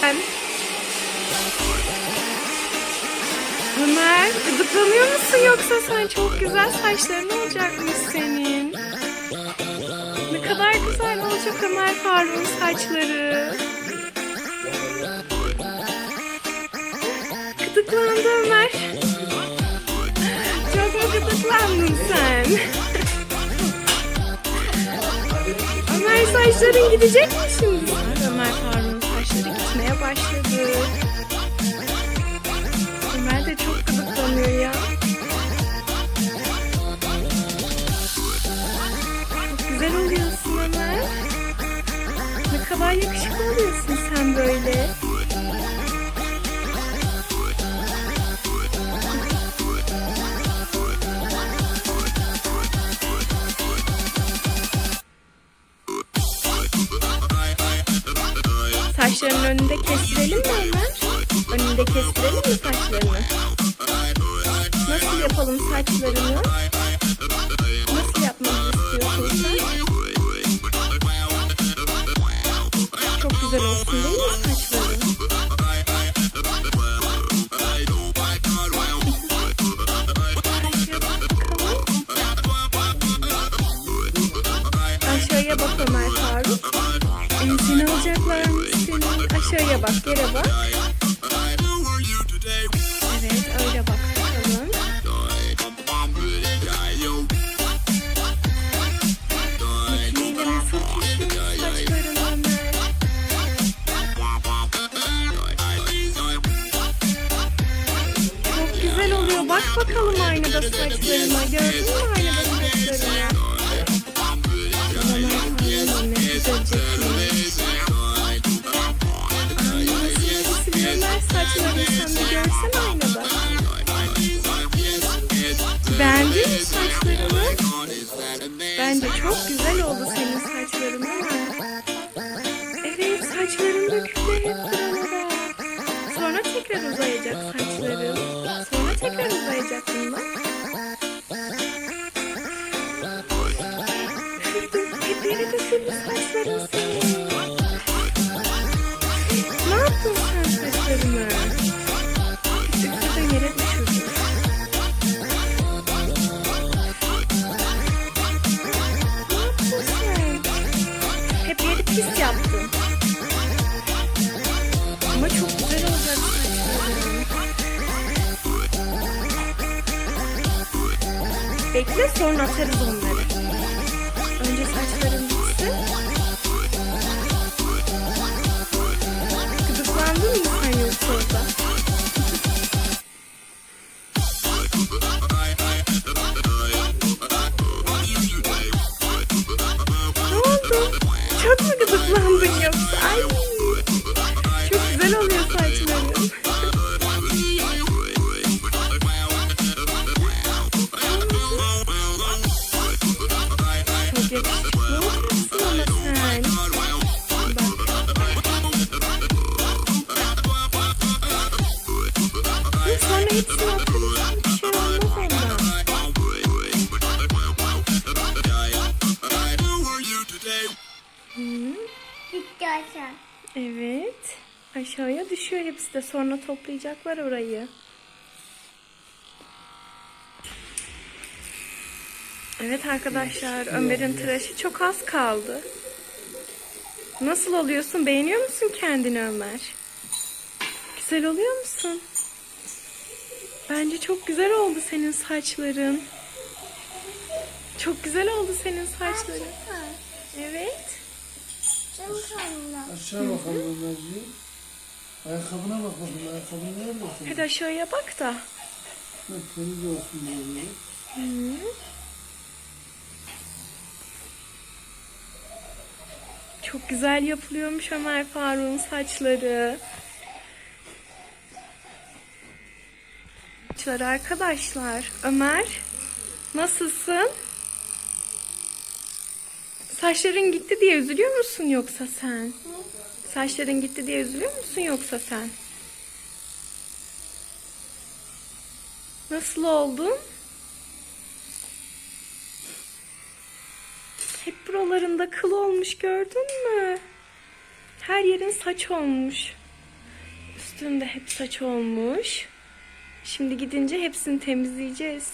sen? Ömer gıdıklanıyor musun yoksa sen çok güzel saçların olacakmış senin. Ne kadar güzel olacak Ömer Faruk'un saçları. Gıdıklandı Ömer. Çok mu gıdıklandın sen? Ömer saçların gidecek başladı. Ömer de çok gıdıklanıyor ya. Güzel oluyorsun Ömer. Ne kadar yakışıklı oluyorsun Saçlarının önünde kestirelim mi Ömer? Önünde kestirelim mi saçlarını? Nasıl yapalım saçlarını? Nasıl yapmamızı istiyorsun? Çok güzel olsun değil mi saçların? Aşağıya bak Ömer Faruk. Ensini alacaklarmış Aşağıya bak, yere bak. Evet, öyle bak bakalım. Çok güzel oluyor. Bak bakalım aynada saçlarına. Gördün mü aynada saçlarını? Ömer saçlarını sen de görsen aynada. Beğendin mi saçlarını? Bence çok güzel oldu senin saçların ama. Evet saçların dökülüyor hep buralara. Sonra tekrar uzayacak saçların. Sonra tekrar uzayacak bunlar. Hep yere döküldü saçların senin. Ne yaptın sen saçlarını? Küçükse de yere sen? Hep yeri pis yaptın. Ama çok güzel olacak. Bekle sonra atarız onları. Evet. Aşağıya düşüyor hepsi de sonra toplayacaklar orayı. Evet arkadaşlar Ömer'in tıraşı çok az kaldı. Nasıl oluyorsun? Beğeniyor musun kendini Ömer? Güzel oluyor musun? Bence çok güzel oldu senin saçların. Çok güzel oldu senin saçların. Evet. Aşağı bakalım Ömerciğim. Ayakkabına bak bakayım. Ayakkabın nerede senin? Hadi aşağıya bak da. Heh, Temiz olsun böyle. Çok güzel yapılıyormuş Ömer Faruk'un saçları. Saçları arkadaşlar. Ömer nasılsın? Saçların gitti diye üzülüyor musun yoksa sen? Saçların gitti diye üzülüyor musun yoksa sen? Nasıl oldun? Hep buralarında kıl olmuş gördün mü? Her yerin saç olmuş. Üstünde hep saç olmuş. Şimdi gidince hepsini temizleyeceğiz.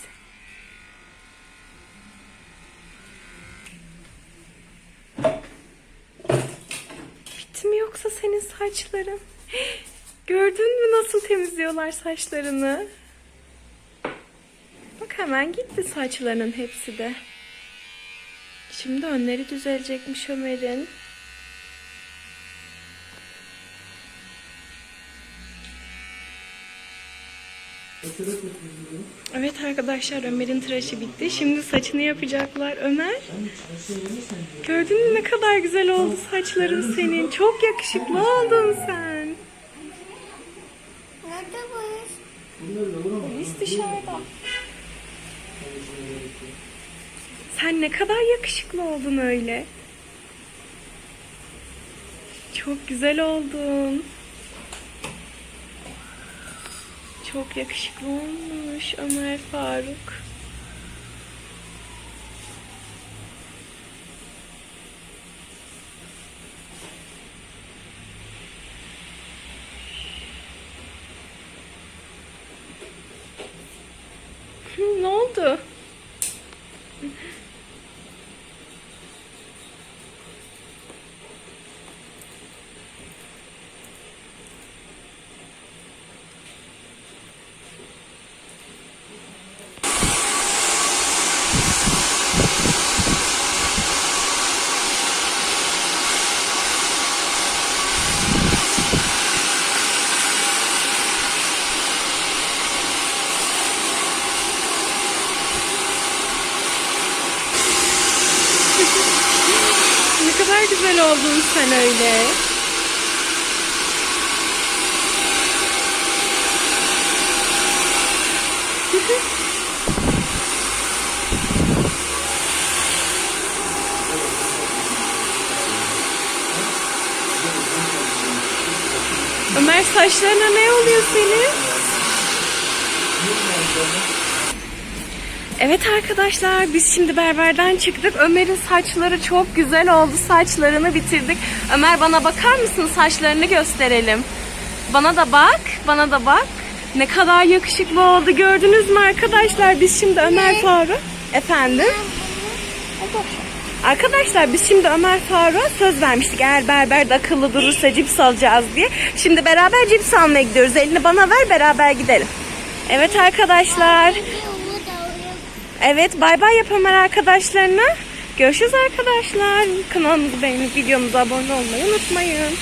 Bitti mi yoksa senin saçların? Gördün mü nasıl temizliyorlar saçlarını? Bak hemen gitti saçlarının hepsi de. Şimdi önleri düzelecekmiş Ömer'in. Evet arkadaşlar Ömer'in tıraşı bitti. Şimdi saçını yapacaklar. Ömer gördün mü ne kadar güzel oldu saçların senin. Çok yakışıklı oldun sen. Nerede vuramaz. Biz dışarıda. Sen ne kadar yakışıklı oldun öyle. Çok güzel oldun. Çok yakışıklı olmuş Ömer Faruk. Hı, ne oldu? Ne kadar güzel oldun sen öyle. Ömer saçlarına ne oluyor senin? Evet arkadaşlar biz şimdi berberden çıktık. Ömer'in saçları çok güzel oldu. Saçlarını bitirdik. Ömer bana bakar mısın? Saçlarını gösterelim. Bana da bak. Bana da bak. Ne kadar yakışıklı oldu. Gördünüz mü arkadaşlar? Biz şimdi Ömer Faruk. Efendim? Arkadaşlar biz şimdi Ömer Faruk'a söz vermiştik. Eğer berberde akıllı durursa cips alacağız diye. Şimdi beraber cips almaya gidiyoruz. Elini bana ver beraber gidelim. Evet arkadaşlar. Evet bay bay yap Ömer arkadaşlarına. Görüşürüz arkadaşlar. Kanalımızı beğenip videomuza abone olmayı unutmayın.